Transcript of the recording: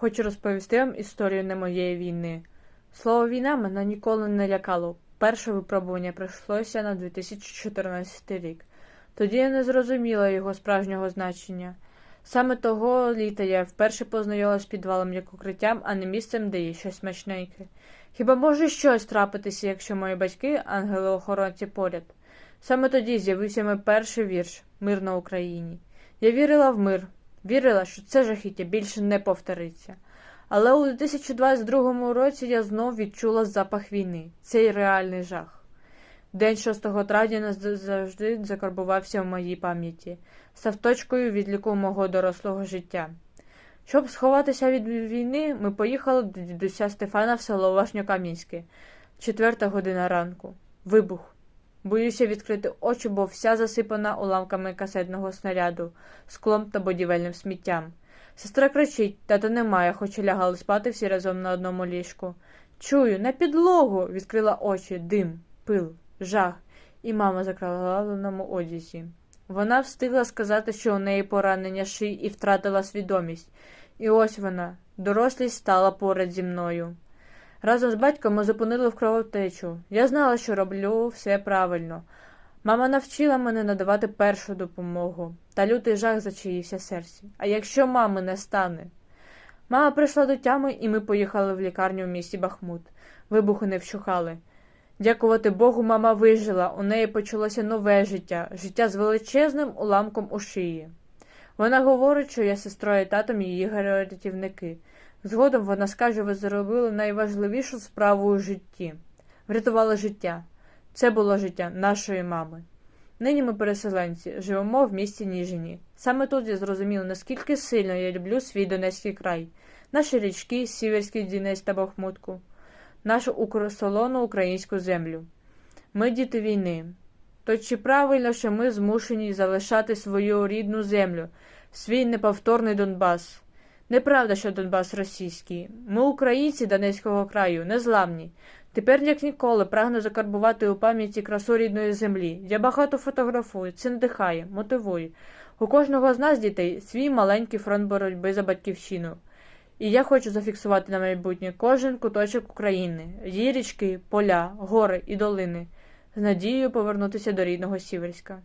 Хочу розповісти вам історію не моєї війни. Слово війна мене ніколи не лякало. Перше випробування прийшлося на 2014 рік. Тоді я не зрозуміла його справжнього значення. Саме того літа я вперше познайомилася з підвалом як укриттям, а не місцем, де є щось смачненьке. Хіба може щось трапитися, якщо мої батьки, ангели-охоронці поряд? Саме тоді з'явився мій перший вірш Мир на Україні. Я вірила в мир, вірила, що це жахіття більше не повториться. Але у 2022 році я знов відчула запах війни, цей реальний жах. День 6 травня назавжди закарбувався в моїй пам'яті, став точкою відліку мого дорослого життя. Щоб сховатися від війни, ми поїхали до дідуся Стефана в село Вашньокам'янське, четверта година ранку. Вибух. Боюся відкрити очі, бо вся засипана уламками касетного снаряду, склом та будівельним сміттям. Сестра кричить, тата немає, хоч і лягали спати всі разом на одному ліжку. Чую, на підлогу. відкрила очі, дим, пил, жах, і мама закрала закравленому одязі. Вона встигла сказати, що у неї поранення шиї і втратила свідомість. І ось вона, дорослість стала поряд зі мною. Разом з батьком ми зупинили в кровотечу. Я знала, що роблю все правильно. Мама навчила мене надавати першу допомогу, та лютий жах зачаївся серці. А якщо мами не стане? Мама прийшла до тями, і ми поїхали в лікарню в місті Бахмут. Вибухи не вщухали. Дякувати Богу, мама вижила, у неї почалося нове життя, життя з величезним уламком у шиї. Вона говорить, що я сестрою і татом її рятівники. Згодом вона скаже, ви зробили найважливішу справу у житті врятували життя. Це було життя нашої мами. Нині ми переселенці, живемо в місті Ніжині. Саме тут я зрозуміла, наскільки сильно я люблю свій Донецький край, наші річки, Сіверський Дінець та Бахмутку, нашу укросолону українську землю. Ми діти війни. То чи правильно, що ми змушені залишати свою рідну землю, свій неповторний Донбас? Неправда, що Донбас російський. Ми, українці Донецького краю, незламні. Тепер, як ніколи, прагну закарбувати у пам'яті красу рідної землі. Я багато фотографую, це надихає, мотивує. У кожного з нас, дітей, свій маленький фронт боротьби за батьківщину. І я хочу зафіксувати на майбутнє кожен куточок України, її річки, поля, гори і долини, з надією повернутися до рідного Сіверська.